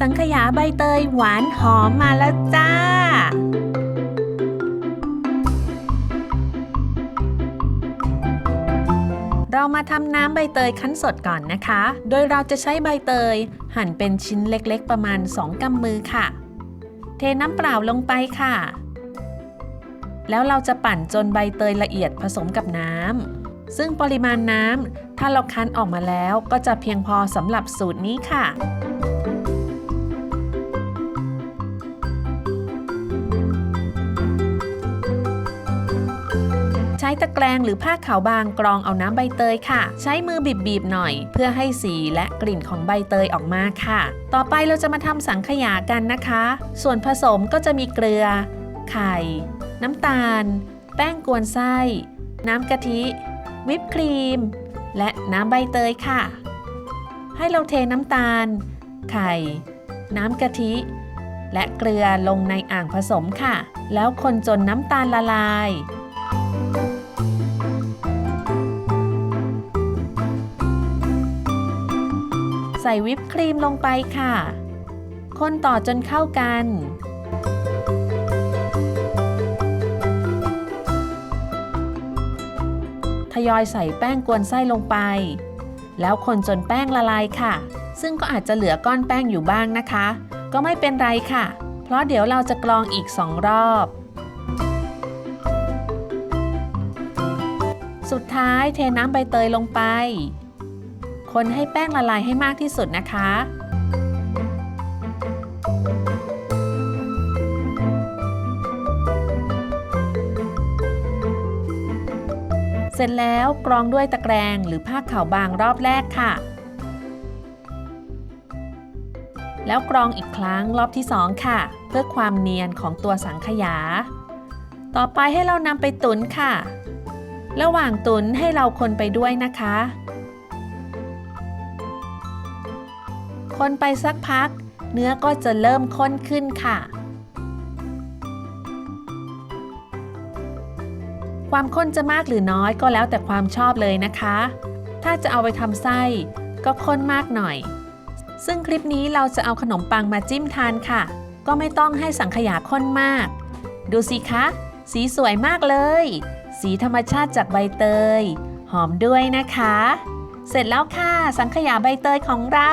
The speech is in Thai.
สังขยาใบเตยหวานหอมมาแล้วจ้า เรามาทำน้ำใบเตยคั้นสดก่อนนะคะ โดยเราจะใช้ใบเตย หั่นเป็นชิ้นเล็กๆ ประมาณ 2กำมือค่ะ เทน้ำเปล่าลงไปค่ะ แล้วเราจะปั่นจนใบเตยละเอียดผสมกับน้ำซึ่งปริมาณน้ำถ้าเราคั้นออกมาแล้วก็จะเพียงพอสำหรับสูตรนี้ค่ะ ช้ตะแกรงหรือผ้าขาวบางกรองเอาน้ำใบเตยค่ะ ใช้มือบีบๆหน่อย เพื่อให้สีและกลิ่นของใบเตยออกมาค่ะ ต่อไปเราจะมาทำสังขยากันนะคะ ส่วนผสมก็จะมีเกลือ ไข่ น้ำตาล แป้งกวนไส้ น้ำกะทิ วิปครีม และน้ำใบเตยค่ะ ให้เราเทน้ำตาล ไข่ น้ำกะทิและเกลือลงในอ่างผสมค่ะ แล้วคนจนน้ำตาลละลาย ส่วิปครีมลงไปค่ะ คนต่อจนเข้ากัน ทยอยใส่แป้งกวนไส้ลงไป แล้วคนจนแป้งละลายค่ะ ซึ่งก็อาจจะเหลือก้อนแป้งอยู่บ้างนะคะ ก็ไม่เป็นไรค่ะ เพราะเดี๋ยวเราจะกรองอีกสองรอบสุดท้ายเทน้ำใบเตยลงไป คนให้แป้งละลายให้มากที่สุดนะคะ เสร็จแล้วกรองด้วยตะแกรงหรือผ้าขาวบางรอบแรกค่ะ แล้วกรองอีกครั้งรอบที่ 2 ค่ะ เพื่อความเนียนของตัวสังขยา ต่อไปให้เรานำไปตุนค่ะ ระหว่างตุนให้เราคนไปด้วยนะคะ คนไปสักพัก เนื้อก็จะเริ่มข้นขึ้นค่ะ ความข้นจะมากหรือน้อยก็แล้วแต่ความชอบเลยนะคะ ถ้าจะเอาไปทำไส้ก็ข้นมากหน่อย ซึ่งคลิปนี้เราจะเอาขนมปังมาจิ้มทานค่ะ ก็ไม่ต้องให้สังขยาข้นมาก ดูสิคะ สีสวยมากเลย สีธรรมชาติจากใบเตย หอมด้วยนะคะ เสร็จแล้วค่ะ สังขยาใบเตยของเรา